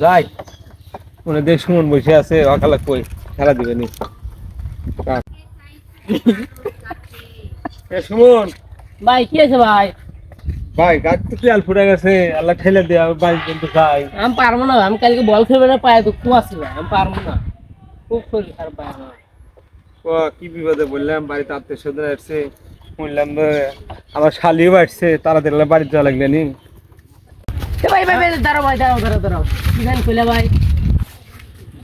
যাই, মনে দেখ সুমন বসে আছে, অকালে কই, খেলা দিবে নি। সুমন ভাই, কি আছে ভাই ভাই গাছ তো তেল ফুটে গেছে। আল্লাহ ঠেলে দেয়া বাড়ি কিন্তু খাই আমি পারব না আমি কালকে বল খেলবে না পায়ে দুঃখ আছে ভাই আমি পারব না। খুব শরীর খারাপ ভাই আমার। ও কি বিপদে বললাম বাড়িতে আত্মীয় স্বজন আসছে। শুনলাম আমার শালিও আসছে তারা দেখলাম বাড়িতে যাওয়া লাগবে নি? ভাই ভাই ভাই দাঁড়াও ভাই দাঁড়াও দাঁড়াও দাঁড়াও। কি জানি কইলা ভাই?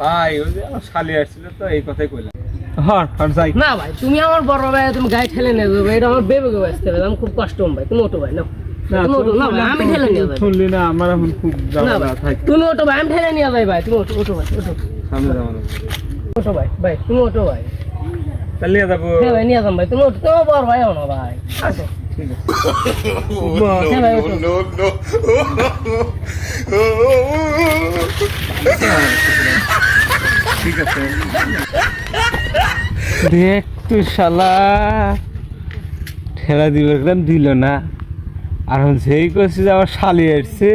ভাই ওই যে আমার শালি আসছিল তো এই কথাই কইলাম। হ্যাঁ হ্যাঁ যাই। না ভাই তুমি আমার বড় ভাই তুমি গায়ে ঠেলে নিয়ে যাবে এটা আমার বেবে আসতে হবে আমি খুব কষ্ট ভাই তুমি ওটো ভাই না আমি ঠেলে নিয়ে যাই। শুনলি না আমার এখন খুব ঝামেলা ভাই তুমি ওটো ভাই আমি ঠেলে নিয়ে যাই ভাই তুমি ওটো ওটো ভাই ওটো সামনে যাব না। ওটো ভাই ভাই তুমি ওটো ভাই। তাহলে নিয়ে যাব। হ্যাঁ ভাই নিয়ে যাম ভাই তুমি ওটো তোমার বড় ভাই না ভাই আসো। ঠিক আছে। ভাই ওটো ঠিক আছে। দেখ তুই শালা। ঠেলা দিবে একদম দিল না। আর সেই করছে যে আমার শালি এসছে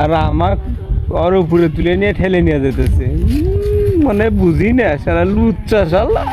আর আমার ওর উপরে তুলে নিয়ে ঠেলে নিয়ে যেতেছে। মানে বুঝি না সারা লুচ্চা শালা।